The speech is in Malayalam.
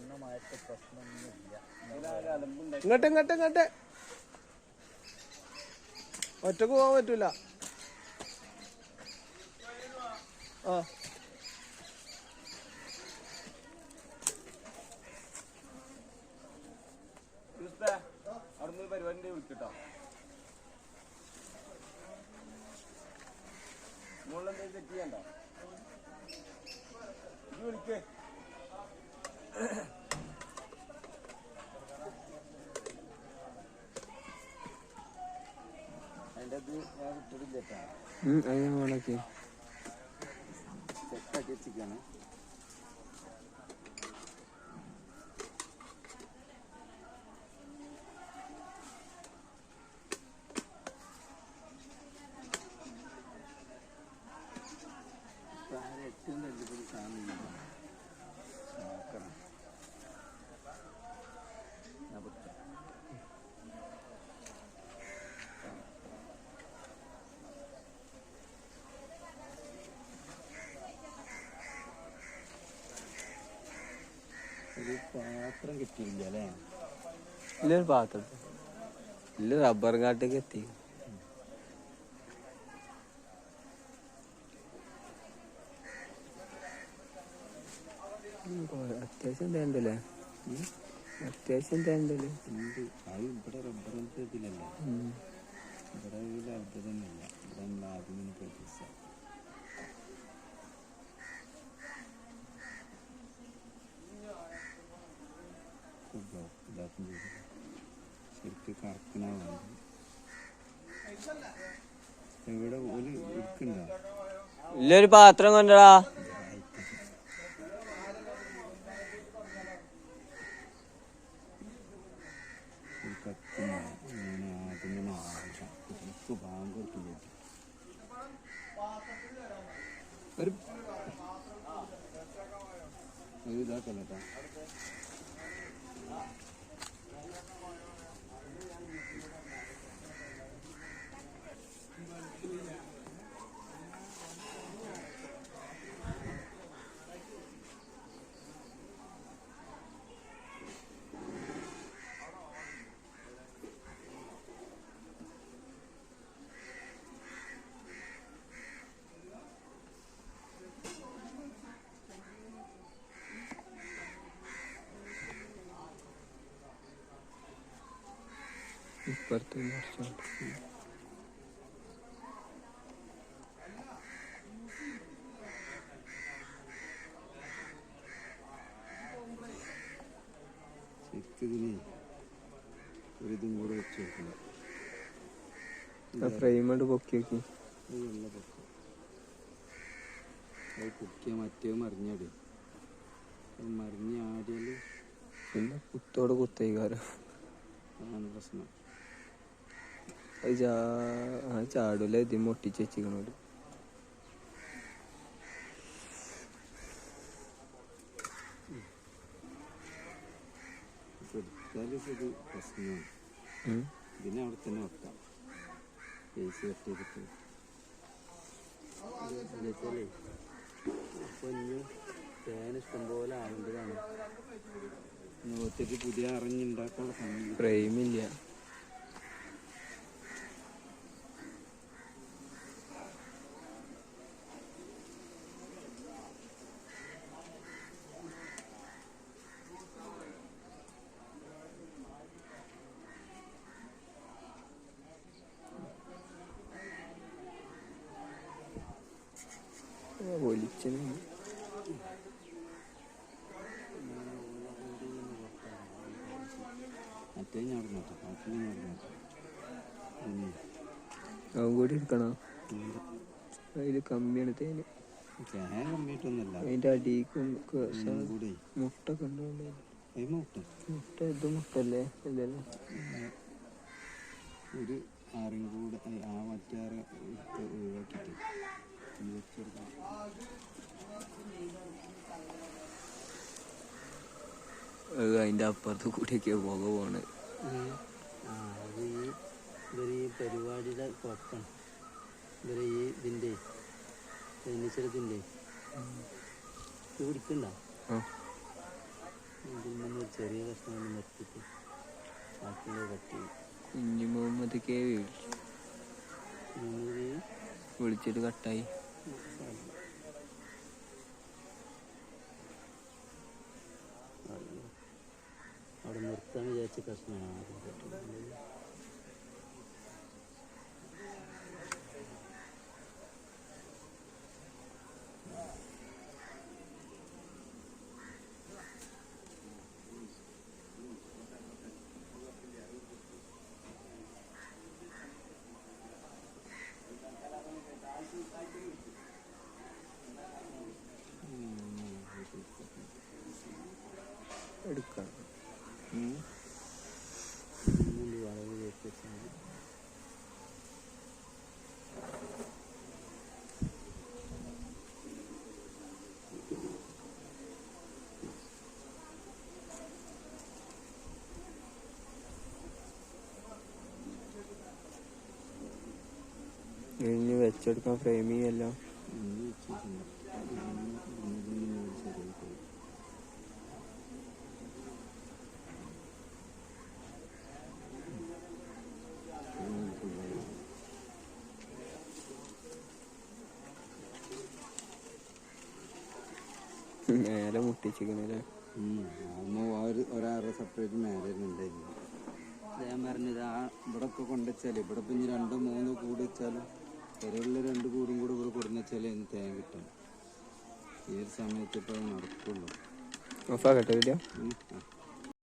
പ്രശ്നമൊന്നുമില്ല. ഇങ്ങോട്ട് ഇങ്ങോട്ട് ഇങ്ങോട്ട്. ഒറ്റയ്ക്ക് പോകാൻ പറ്റൂല. ആ. അവിടുന്ന് മുകളിലെന്തെങ്കിലും ചെയ്യണ്ടോ? വിളിക്കേ. അതിന്റെ അത് ഞാൻ വിട്ടിട്ടില്ല ഒരു പാത്രം കിട്ടിയില്ല അല്ലേ? ഇല്ലൊരു പാത്രം. ഇല്ല റബ്ബർ കാട്ടേക്ക് എത്തി. അത്യാവശ്യം തേണ്ടല്ലേ അത്യാവശ്യം തേണ്ടല്ലേ ഉണ്ട്. അത് ഇവിടെ റബ്ബർ ഇതിലല്ല ഇവിടെ ഒരു അത്ഭുതമൊന്നുമില്ല ഇവിടെ നമ്മൾ ആദ്യം തന്നെ ഇവിടെ ഒരു ഇരിക്കണ്ടോ ഇല്ലൊരു പാത്രം കൊണ്ടടാ. ഒരു കത്തുന്ന ഇങ്ങനെ ആദ്യം തന്നെ ആവശ്യം എനിക്ക് ബാങ്ക് കൊടുക്കില്ല ഒരു ഒരു ഇതാക്കല്ലോ കേട്ടോ ഇപ്പുറത്ത് ഇതിന് കൂടെ വെച്ച് പൊക്കി നോക്കി. അത് വെള്ള പൊക്കം. അത് കുക്കിയ മറ്റേ മറിഞ്ഞാടി. അത് മറിഞ്ഞ് പിന്നെ കുത്തോട് കുത്തേക്കാരോ അതാണ് പ്രശ്നം. ചാടൂല ഇത് മൊട്ടിച്ച് വെച്ചിരിക്കണോട് ഇതിനെ അവിടെ തന്നെ വെക്കാം. പേസ് കട്ട് ചെയ്തിട്ട് എന്നുവെച്ചാലേ അപ്പോൾ ഇനി തേൻ ഇഷ്ടംപോലെ ആവേണ്ടതാണ് പുതിയ അറിഞ്ഞുണ്ടാക്കാനുള്ള സമയം ഇല്ല മറ്റേ ഞാൻ നോക്കാം. ബാക്കി ഞാൻ നോക്കാം. അതും കൂടി എടുക്കണോ? അതിൽ കമ്മിയാണ് തേന്. അതിന്റെ അടിക്കും മുട്ട കിട്ടും മുട്ട? ഇത് മുട്ടല്ലേ? അല്ലല്ലോ ഒരു ആറും കൂടെ ആ മറ്റാറ് ഒഴിവാക്കിയിട്ട്. അതിന്റെ അപ്പുറത്ത് കൂടിയൊക്കെ പുക പോണ് ആ. അത് ഈ ഇവർ ഈ പരിപാടിയുടെ കുഴപ്പമാണ് ഇവർ ഈ ഇതിന്റെ ഫർണിച്ചറത്തിന്റെ ഇത് പിടിക്കണ്ട ഇതിൽ നിന്ന് ചെറിയ കഷ്ണം നിർത്തിട്ട് കട്ട് കുഞ്ഞു മുഹമ്മദ് കെ വിളിച്ചു. വിളിച്ചിട്ട് കട്ടായി. അവിടെ നിർത്താൻ വിചാരിച്ച കഷ്ണമാണ് ഇനി വെച്ചെടുക്കാൻ ഫ്രെയിം ചെയ്യല്ലോ നേരെ മുട്ടിച്ചിരിക്കണല്ലേ? ഒരു ഒരാറ് സെപ്പറേറ്റ് മാരേജ് ഉണ്ടായിരുന്നു ഞാൻ പറഞ്ഞത് ആ ഇവിടെ ഒക്കെ കൊണ്ടുവച്ചാൽ ഇവിടെ ഇപ്പം ഇനി രണ്ടോ മൂന്നോ കൂടി വെച്ചാലും പെരയുള്ള രണ്ട് കൂടും കൂടെ ഇവിടെ കൊടുന്ന് വെച്ചാൽ ഇന്ന് തേൻ കിട്ടും. ഈ ഒരു സമയത്ത് ഇപ്പോൾ നടക്കുള്ളൂ. ഓഫാക്കട്ടെ വീഡിയോ.